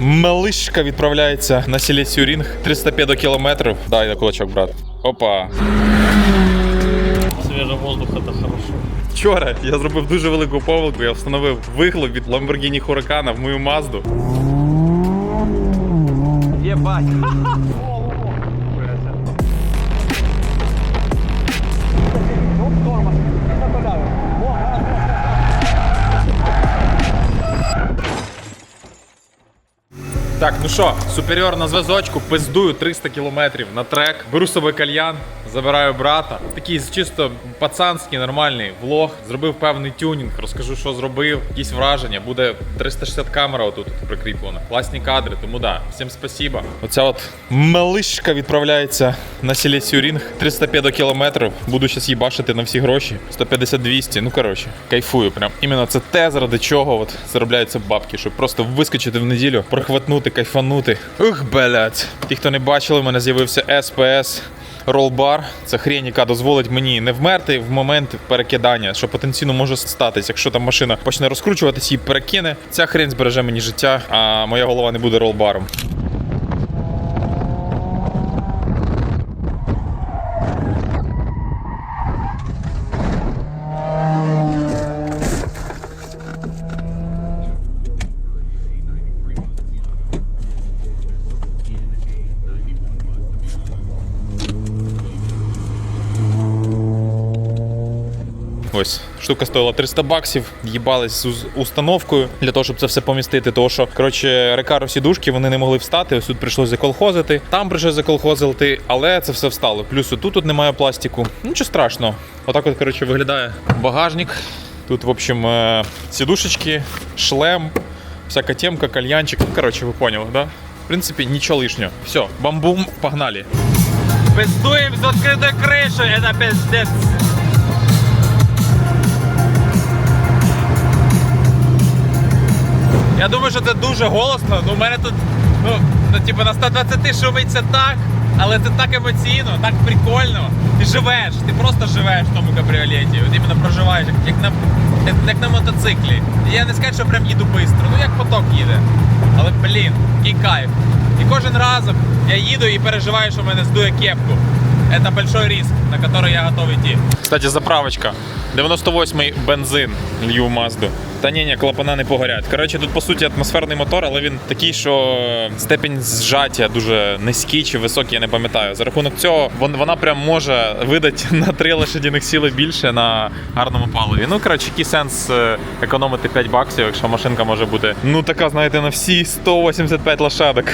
малишка відправляється на селецію рінг 305 кілометрів. Дай на кулачок, брат. Опа. Свежий воздух це хорошо. Вчора я зробив дуже велику помилку. Я встановив вихлоп від Lamborghini Huracan в мою Мазду. Ебать. Так, ну що, суперіор на зв'язочку, пиздую 300 кілометрів на трек. Беру собі кальян, забираю брата. Такий чисто пацанський нормальний влог. Зробив певний тюнінг, розкажу, що зробив, якісь враження. Буде 360 камера отут прикріплена. Класні кадри, тому да. Всім спасіба. Оця от малишка відправляється на селецію рінг 305 до кілометрів. Буду зараз їбашити на всі гроші. 150-200. Ну коротше, кайфую. Прям іменно це те, заради чого от заробляються бабки, щоб просто вискочити в неділю, прохватнути, кайфанути. Ух, блядь. Ті, хто не бачили, у мене з'явився СПС. Ролбар це хрень, яка дозволить мені не вмерти в момент перекидання, що потенційно може статись. Якщо там машина почне розкручуватись і перекине, ця хрень збереже мені життя, а моя голова не буде ролбаром. Ось штука стоїла 300 баксів. Їбались з уз- установкою для того, щоб це все помістити. Тому що коротше рекаро сідушки вони не могли встати. Ось тут прийшлося заколхозити. Там прийшлося заколхозити, але це все встало. Плюс тут, тут немає пластику. Нічого страшного. Отак от коротше виглядає багажник. Тут, в общем, е, сідушечки, шлем, всяка темка, кальянчик. Ну, коротше, ви поняли, да? В принципі, нічого лишнього. Все, бамбум, погнали. Пиздуем с открытой крышей, это пиздец. Я думаю, що це дуже голосно. Ну, у мене тут, ну, ну типу, на 120 шумиться так, але це так емоційно, так прикольно. Ти живеш, ти просто живеш в тому кабріолеті. От іменно проживаєш, як, на, як, як на мотоциклі. Я не скажу, що прям їду швидко, ну як поток їде. Але блін, який кайф. І кожен разом я їду і переживаю, що в мене здує кепку. Это большой риск, на который я готов идти. Кстати, заправочка. 98-й бензин лью Мазду. Та ні, ні, клапана не погорять. Коротше, тут по суті атмосферний мотор, але він такий, що степінь зжаття дуже низький чи високий, я не пам'ятаю. За рахунок цього вон- вона прям може видати на 3 лошадіних сили більше на гарному паливі. Ну, коротше, який сенс е, економити 5 баксів, якщо машинка може бути, ну така, знаєте, на всі 185 лошадок.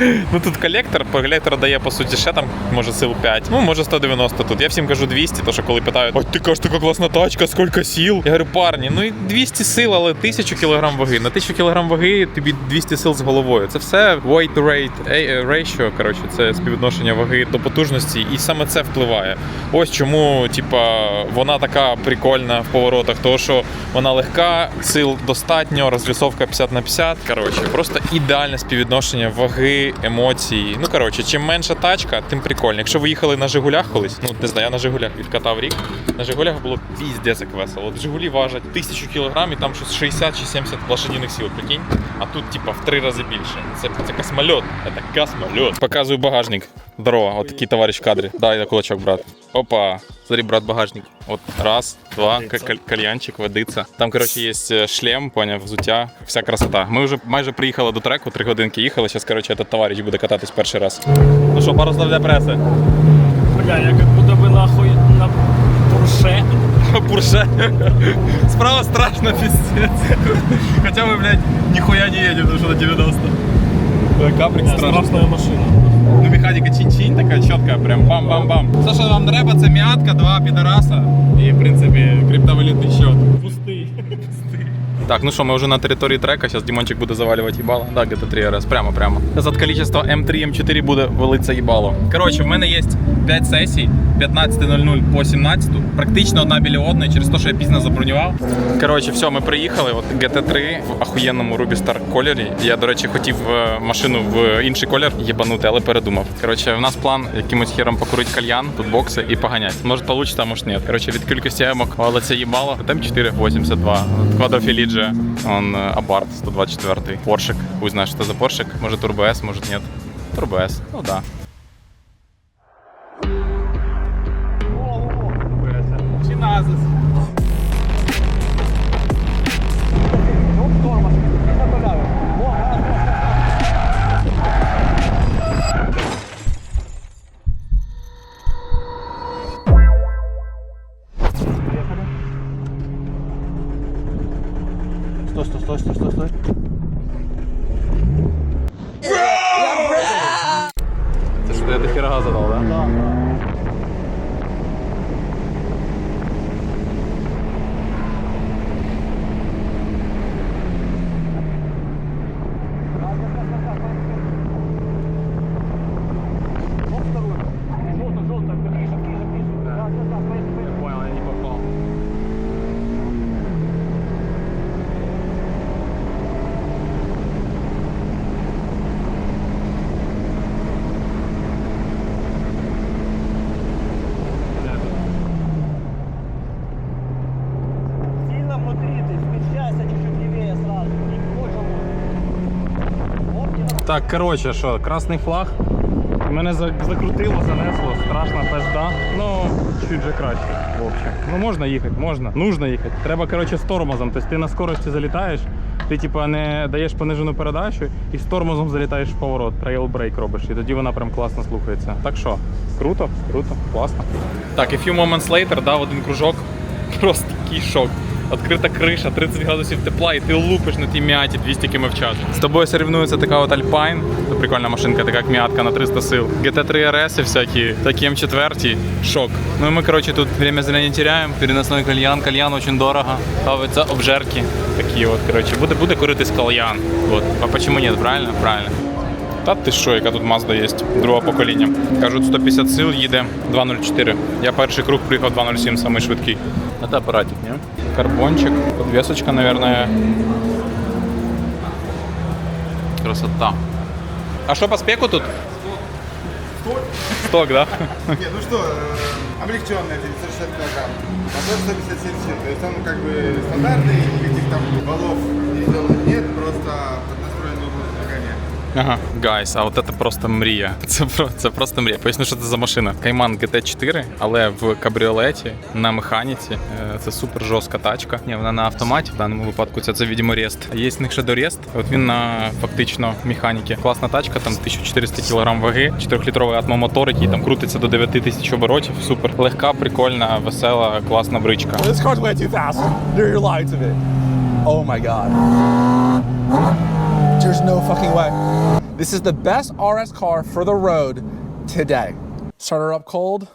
ну тут колектор, колектор дає по суті ще там, може, сил 5. Ну, може 190 тут. Я всім кажу 200, то що коли питають, ой, ти кажеш, така класна тачка, скільки сил? Я говорю, парні, ну і 200 сил, але 1000 кг ваги. На 1000 кг ваги тобі 200 сил з головою. Це все weight rate eh, ratio, коротше, це співвідношення ваги до потужності, і саме це впливає. Ось чому, типа, вона така прикольна в поворотах, тому що вона легка, сил достатньо, розвісовка 50 на 50. Коротше, просто ідеальне співвідношення ваги, емоцій. Ну коротше, чим менша тачка, тим прикольно. Якщо ви їхали на Жигулях колись, ну не знаю, я на Жигулях відкатав рік. На Жигулях було піздець весело. От Жигулі важать 1000 кг і там 60 чи 70 лошадиних сил, прикинь. А тут, типа, в три рази більше. Це, це космольот. Це космольот. Показую багажник. Здорово, от такий товариш в кадрі. Дай на кулачок, брат. Опа. Смотри, брат, багажник. От раз, два, каль- кальянчик, водиться. Там, коротше, є е, шлем, поняв, взуття, вся красота. Ми вже майже приїхали до треку, три годинки їхали. Зараз, коротше, этот товариш буде кататись перший раз. Ну що, пару слов для преси. Бля, я как будто бы нахуй на Порше. Пурше. Справа страшно, пиздец. Хотя мы, блядь, нихуя не едем, потому что на 90. Каприк страшно. Страшная машина. Ну, механіка чинь-чинь така чітка, прям бам-бам-бам. Все, що вам треба, це м'ятка, два підараса і, в принципі, криптовалютний счет. Пустый. Так, ну що, ми вже на території трека, зараз Дімончик буде завалювати їбало. Да, где-то 3 раз, прямо, прямо. Зараз від количества М3, М4 буде валитися їбало. Коротше, в мене є 5 сесій, 15.00 по 17. Практично одна біля одної, через те, що я пізно забронював. Коротше, все, ми приїхали. От GT3 в ахуєнному Ruby Star кольорі. Я, до речі, хотів е, машину в інший колір їбанути, але передумав. Коротше, в нас план якимось хером покурити кальян, тут бокси і поганять. Може вийде, а може ні. Коротше, від кількості емок валиться їбало. Там 4,82. Квадрофіліджі. GLG. Он э, Abarth 124 Поршик. Пусть знает, что это за Поршик. Может Turbo S, может нет. Turbo S, ну да. Стой, стой, стой, стой, стой, стой. Это что, я до хера задал, да? понял, я не попал. Сильно внутри ты, смещайся чуть-чуть левее сразу. Не больше вот. Оп, не на- Так, коротше, що, красний флаг. Мене за- закрутило, занесло, страшна пизда. Ну, чуть же краще, в общем. Ну можна їхати, можна. Нужно їхати. Треба, коротше, з тормозом. Тобто ти на скорості залітаєш, ти типа не даєш понижену передачу і з тормозом залітаєш в поворот, трейл брейк робиш, і тоді вона прям класно слухається. Так що, круто, круто, класно. Так, і few moments later дав один кружок. Просто такий шок. Відкрита криша, 30 градусів тепла, і ти лупиш на тій м'яті 200 км в час. З тобою соревнується така от Alpine, це прикольна машинка, така як м'ятка на 300 сил. GT3 RS всякі, такі М4, шок. Ну і ми, коротше, тут время зря не теряємо. Переносний кальян, кальян очень дорого. Ставиться обжерки такі от, коротше. Буде, буде куритись кальян. От. А почему нет, правильно? Правильно. Та ти що, яка тут Mazda є, другого покоління. Кажуть, 150 сил їде 2.04. Я перший круг приїхав 2.07, самий швидкий. Це апаратик, ні? Карбончик, подвесочка, наверное. Красота. А що по спеку тут? Сток, да? Нет, ну что, э, облегченная 960 килограмм. Мотор 157 сил. То есть он как бы стандартный, никаких там валов не сделано нет, просто Ага. Гайс, а от це просто мрія. Це, про, це просто мрія. Поясню, що це за машина. Кайман GT4, але в кабріолеті на механіці. Е, Це супер жорстка тачка. Ні, вона на автоматі. В даному випадку це, це відомо рест. А є з них ще дорест. От він на фактично механіки. Класна тачка, там 1400 кг ваги, 4-літровий атмомотор, який там крутиться до 9000 оборотів. Супер. Легка, прикольна, весела, класна бричка. This car's way too fast. You're lying to me. Oh my god. There's no fucking way. This is the best RS car for the road today. Start her up cold.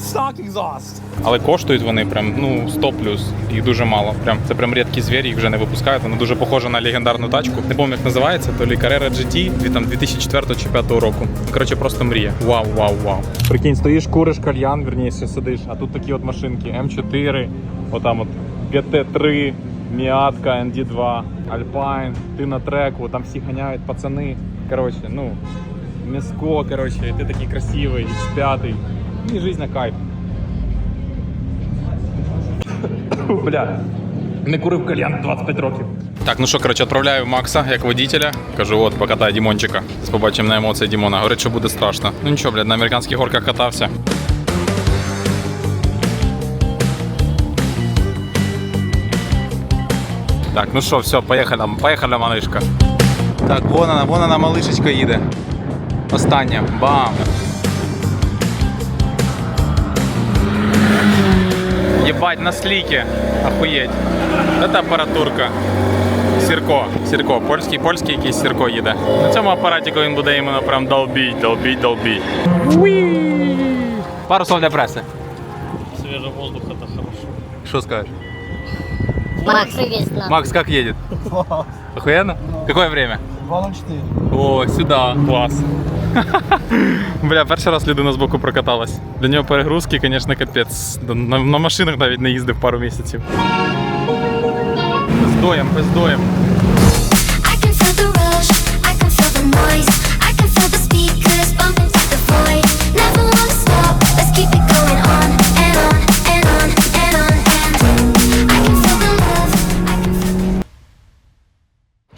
Stock exhaust. Але коштують вони прям ну 100 плюс. Їх дуже мало. Прям це прям рідкі звірі, їх вже не випускають. Вона дуже похожа на легендарну тачку. Не пам'ятаю, як називається, то Carrera GT там 2004 чи 2005 року. Коротше, просто мрія. Вау, вау, вау. Прикинь, стоїш, куриш кальян, вірніше сидиш, а тут такі от машинки М4, отам от GT3, Міатка, ND2, Alpine, ти на треку, там всі ганяють пацани. Коротше, ну, м'яско, коротше, і ти такий красивий, X5. І жизнь на кайф. Бля. Не курив кальян 25 років. Так, ну що, коротше, відправляю Макса як водителя. Кажу, от, покатай Дімончика. Побачимо на емоції Дімона. Говорить, що буде страшно. Ну нічого, блядь, на американських горках катався. Так, ну що, все, поїхали, поїхали, малишка. Так, вон вона, вон вона, малишечка їде. Остання. Бам! Єбать, на сліки. Охуєть. Це апаратурка. Сірко. Сірко. Польський, польський якийсь сірко їде. На цьому апараті він буде іменно прям долбіть, долбіть, долбіть. Пару слов для преси. Свежий воздух это хорошо. Що скажеш? Макс, привет нам. Макс, как едет? Охуенно? Какое время? 204. О, сюда. Клас. Бля, перший раз людина з боку прокаталась. Для нього перегрузки, звісно, капець. На, на машинах навіть не їздив пару місяців. Пиздоєм, пиздоєм. I can feel the rush, I can feel the noise,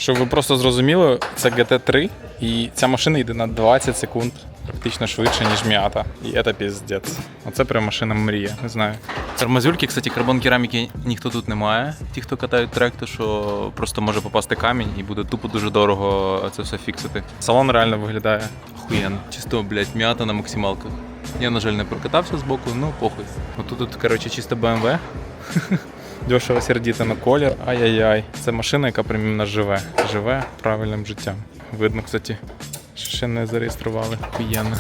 Щоб ви просто зрозуміли, це GT3, і ця машина йде на 20 секунд практично швидше, ніж м'ята. І це піздець. Оце прям машина мрія, не знаю. Тормозюльки, кстати, карбон кераміки ніхто тут не має. Ті, хто катають трек, то що просто може попасти камінь і буде тупо дуже дорого це все фіксити. Салон реально виглядає охуєнно. Чисто, блядь, м'ята на максималках. Я, на жаль, не прокатався з боку, ну похуй. Отут, тут, коротше, чисто BMW. Дешево на колір. Ай-яй-яй. Це машина, яка примірно живе. Живе правильним життям. Видно, кстати, що ще не зареєстрували. Охуєнно.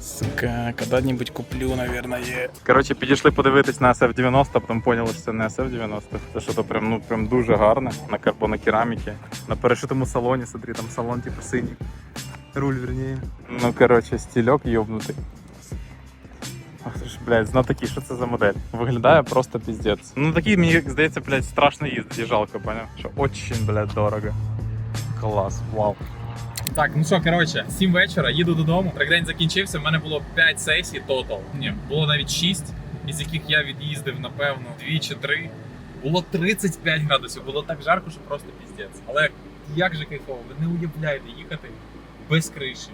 Сука, коли-небудь куплю, наверное, є. Коротше, підійшли подивитись на SF90, потім поняли, що це не SF90. Це що то прям, ну, прям дуже гарне на карбонокераміки. На перешитому салоні, смотри, там салон типу синій. Руль, верніше. Ну, коротше, стільок йобнутий. Блядь, знав такий, що це за модель. Виглядає просто піздець. Ну такий, мені здається, блядь, страшно їздити, і жалко, поняв? Що очень, блядь, дорого. Клас, вау. Так, ну що, коротше, 7 вечора, їду додому. Трек-день закінчився. В мене було 5 сесій тотал. Ні, було навіть 6, із яких я від'їздив, напевно, 2 чи 3. Було 35 градусів, було так жарко, що просто піздець. Але як же кайфово, ви не уявляєте їхати без криші,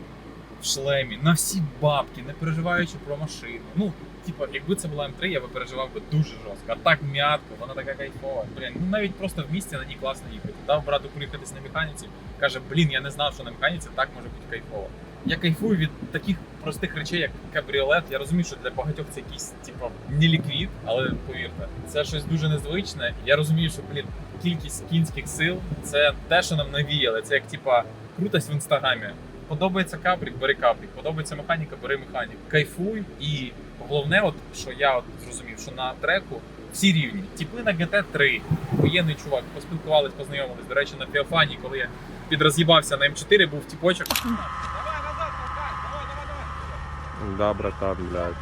в шлемі, на всі бабки, не переживаючи про машину. Ну, типа, якби це була М3, я би переживав би дуже жорстко. А так м'ятко, вона така кайфова. Блін, ну навіть просто в місті на ній класно їхати. Дав брату приїхатись на механіці, каже, блін, я не знав, що на механіці так може бути кайфово. Я кайфую від таких простих речей, як кабріолет. Я розумію, що для багатьох це якийсь типу, не ліквід, але повірте, це щось дуже незвичне. Я розумію, що блін, кількість кінських сил це те, що нам навіяли. Це як типа крутость в інстаграмі. Подобається капрік, бери капрік. Подобається механіка, бери механік. Кайфуй. І головне, от що я от зрозумів, що на треку всі рівні. Тіпи на GT3, воєнний чувак, поспілкувались, познайомились. До речі, на Феофані, коли я підроз'їбався на М4, був тіпочок. Давай, газо, давай, Да, братан, блядь.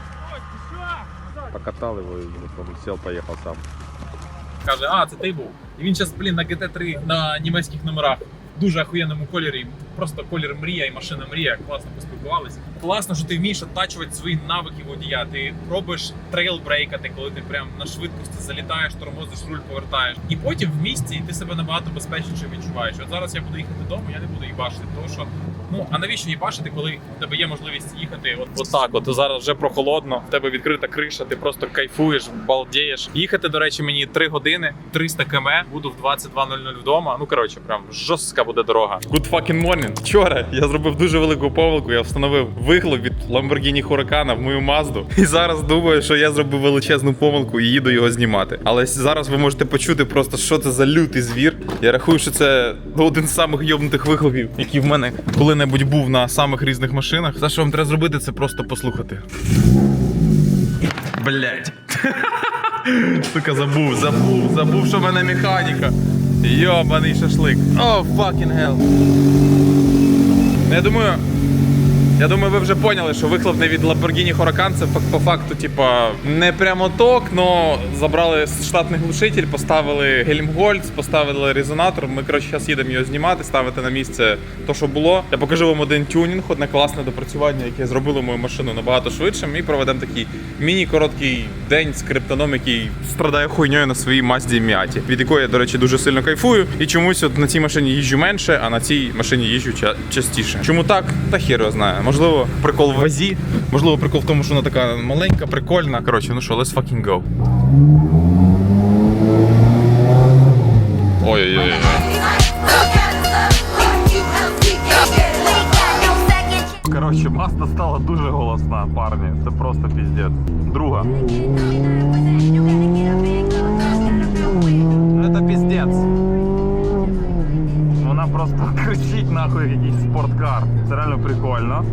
Покатал его и потом сел, поехал сам. каже, а, це ти був. І він зараз, блін, на GT3 на німецьких номерах. Дуже охуєнному кольорі, просто колір мрія і машина мрія. Класно поспілкувалися. Класно, що ти вмієш оттачувати свої навики водія. Ти пробуєш трейл брейкати, коли ти прям на швидкості залітаєш, тормозиш руль, повертаєш. І потім в місті ти себе набагато безпечніше відчуваєш. От зараз я буду їхати додому, я не буду їбашити, тому що ну а навіщо їбашити, коли в тебе є можливість їхати? От, от так, от зараз вже прохолодно, в тебе відкрита криша, ти просто кайфуєш, балдієш. Їхати, до речі, мені 3 години, 300 км, буду в 22.00 вдома. Ну коротше, прям жорстка буде дорога. Good fucking morning. Вчора я зробив дуже велику помилку. Я встановив вихлоп від Lamborghini Huracan в мою Мазду. І зараз думаю, що я зробив величезну помилку і їду його знімати. Але зараз ви можете почути просто, що це за лютий звір. Я рахую, що це один з самих йобнутих вихлопів, який в мене коли-небудь був на самих різних машинах. Все, що вам треба зробити, це просто послухати. Блять. Сука, забув, забув, забув, що в мене механіка. Йобаний шашлик. О, fucking hell. Я думаю, я думаю, ви вже поняли, що вихлоп не від Lamborghini Huracan, це по факту, типа, не прямо ток, но забрали штатний глушитель, поставили Гельмгольц, поставили резонатор. Ми, коротше, зараз їдемо його знімати, ставити на місце то, що було. Я покажу вам один тюнінг, одне класне допрацювання, яке зробило мою машину набагато швидшим. І проведемо такий міні-короткий день з криптоном, який страдає хуйньою на своїй Мазді Міаті, від якої я, до речі, дуже сильно кайфую. І чомусь от на цій машині їжджу менше, а на цій машині їжджу ча- частіше. Чому так? Та хір його. Можливо, прикол в вазі, можливо, прикол в тому, що вона така маленька, прикольна. Коротше, ну що, let's fucking go. Ой-ой-ой. Коротше, маста стала дуже голосна, парні. Це просто піздець. Друга. Ну, Це піздець. Просто кричить нахуй як якийсь спорткар. Це реально прикольно.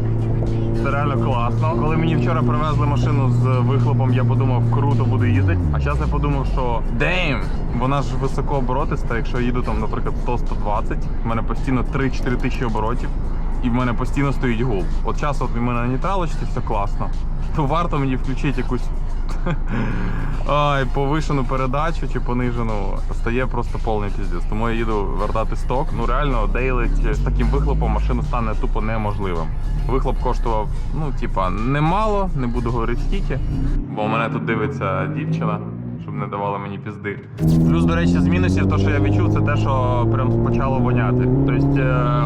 Це реально класно. Коли мені вчора привезли машину з вихлопом, я подумав, круто буду їздити. А зараз я подумав, що дейм, вона ж високооборотиста, якщо я їду там, наприклад, 100-120, в мене постійно 3-4 тисячі оборотів. І в мене постійно стоїть гул. От час от в мене на нейтралочці все класно. То варто мені включити якусь Ай, повишену передачу чи понижену стає просто повний піздець. Тому я їду вертати сток. Ну реально дейлить з таким вихлопом машину стане тупо неможливим. Вихлоп коштував, ну, типа, немало, не буду говорити скільки, бо мене тут дивиться дівчина. щоб не давали мені пізди. Плюс, до речі, з мінусів, то, що я відчув, це те, що прям почало воняти. Тобто е,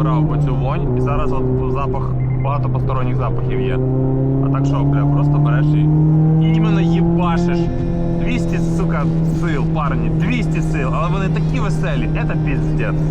забирав оцю вонь, і зараз от запах, багато посторонніх запахів є. А так що, бля, просто береш і іменно їбашиш. 200, сука, сил, парні, 200 сил, але вони такі веселі, це піздець.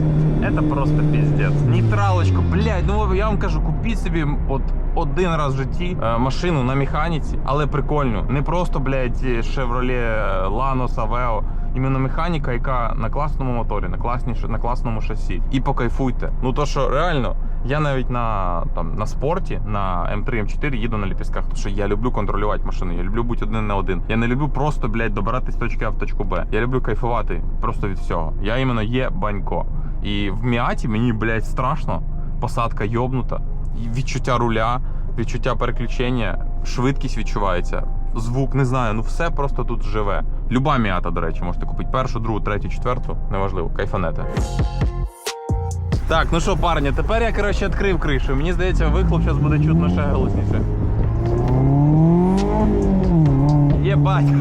Це просто піздець. Нейтралочку, блядь, ну я вам кажу, купіть собі от один раз в житті е, машину на механіці, але прикольну. Не просто, блядь, Chevrolet Lanos Aveo. Іменно механіка, яка на класному моторі, на, класній, на класному шасі. І покайфуйте. Ну то що реально, я навіть на, там, на спорті, на М3, М4 їду на ліпістках, тому що я люблю контролювати машину, я люблю бути один на один. Я не люблю просто, блядь, добиратись з точки А в точку Б. Я люблю кайфувати просто від всього. Я іменно є банько. І в Міаті мені, блядь, страшно. Посадка йобнута, відчуття руля, відчуття переключення, швидкість відчувається. Звук, не знаю, ну все просто тут живе. Люба м'ята, до речі, можете купити першу, другу, третю, четверту, неважливо, кайфанете. Так, ну що, парні, тепер я коротше відкрив кришу. Мені здається, вихлоп зараз буде чутно ще голосніше. Єбать!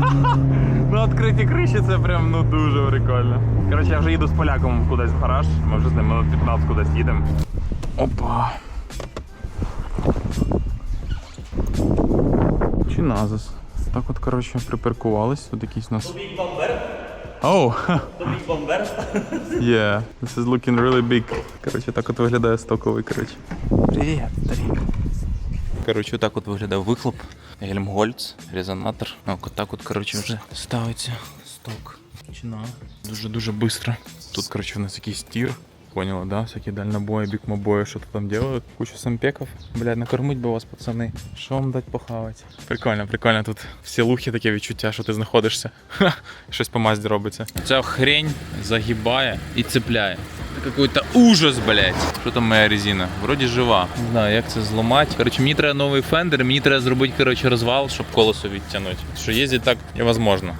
Ну, відкриті криші це прям ну дуже прикольно. Коротше, я вже їду з поляком кудись в гараж. Ми вже з ним минут 15 кудись їдемо. Опа. Чи назис? Так от, коротше, припаркувались. Тут якийсь у нас. Оу! Yeah, this is looking really big. Коротше, так от виглядає стоковий, коротше. Привіт, старик. Коротше, так от виглядає вихлоп, гельмгольц, резонатор. От так от, коротше, вже ставиться сток. Починаю. Дуже-дуже швидко. Тут, коротше, у нас якийсь тір. Поняла, да? Всякі дальнобої, бікмобої, що тут там делают. Кучу сампеков. Блядь, накормить би вас, пацани. Що вам дать похавати? Прикольно, прикольно. Тут всі лухи таке відчуття, що ти знаходишся. Ха, щось по мазді робиться. Ця хрень загибає і цепляє. Це какой-то ужас, блядь. Що там моя резина? Вроді жива. Не знаю, як це зламати. Коротше, мені треба новий фендер, мені треба зробити коротше, розвал, щоб колесо відтягнути. Що їздити так невозможно.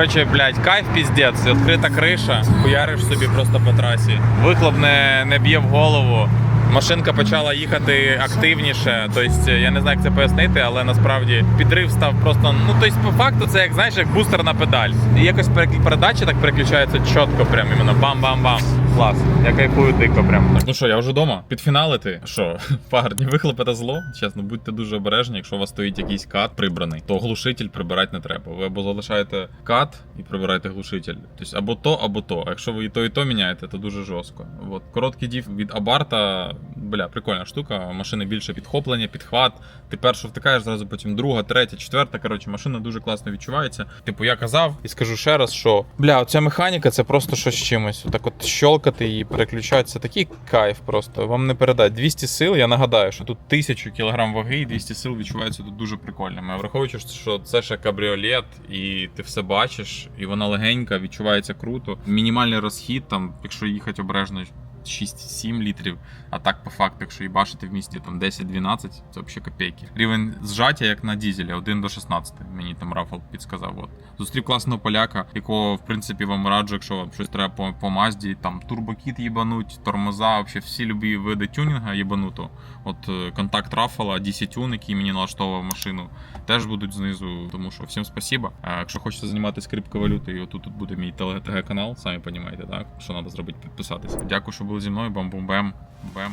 Коротше, блядь, кайф піздець, відкрита криша, хуяриш собі просто по трасі. Вихлоп не, не б'є в голову. Машинка почала їхати активніше. Тобто, я не знаю, як це пояснити, але насправді підрив став просто. Ну, тобто, по факту, це як знаєш, як бустер на педаль. І якось передача так переключається чітко, прям іменно бам-бам-бам. Клас. Я кайфую дико прям. Ну що, я вже вдома. Підфіналити. Що, парні, вихлопи та зло. Чесно, будьте дуже обережні, якщо у вас стоїть якийсь кат прибраний, то глушитель прибирати не треба. Ви або залишаєте кат і прибираєте глушитель. Тобто або то, або то. А якщо ви і то, і то міняєте, то дуже жорстко. От короткий дів від Абарта, бля, прикольна штука. Машини більше підхоплення, підхват. Ти першу втикаєш, зразу потім друга, третя, четверта. Коротше, машина дуже класно відчувається. Типу, я казав і скажу ще раз, що бля, оця механіка це просто щось з чимось. Так от щолкати її, переключати, такий кайф просто. Вам не передать. 200 сил, я нагадаю, що тут 1000 кг ваги і 200 сил відчувається тут дуже прикольними. Враховуючи, що це ще кабріолет, і ти все бачиш, і вона легенька, відчувається круто. Мінімальний розхід, там, якщо їхати обережно. 6-7 літрів, а так по факту, якщо їбашити в місті там 10-12, це взагалі копійки. Рівень зжаття, як на дізелі, 1 до 16. Мені там Рафал підсказав. От. Зустрів класного поляка, якого, в принципі, вам раджу, якщо вам щось треба по, по Мазді, там турбокіт їбануть, тормоза, взагалі всі любі види тюнінга їбануто. От е, контакт Рафала, DC Tune, який мені налаштовував машину, теж будуть знизу. Тому що всім спасіба. А якщо хочете займатися криптовалютою, отут тут буде мій ТГ канал, самі розумієте, так? Що треба зробити, підписатися. Дякую, що були зі мною. Бам-бум-бем. Бем.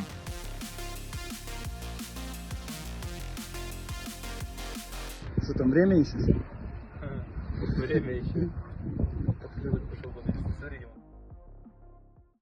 Что там, время ищешь? Время еще.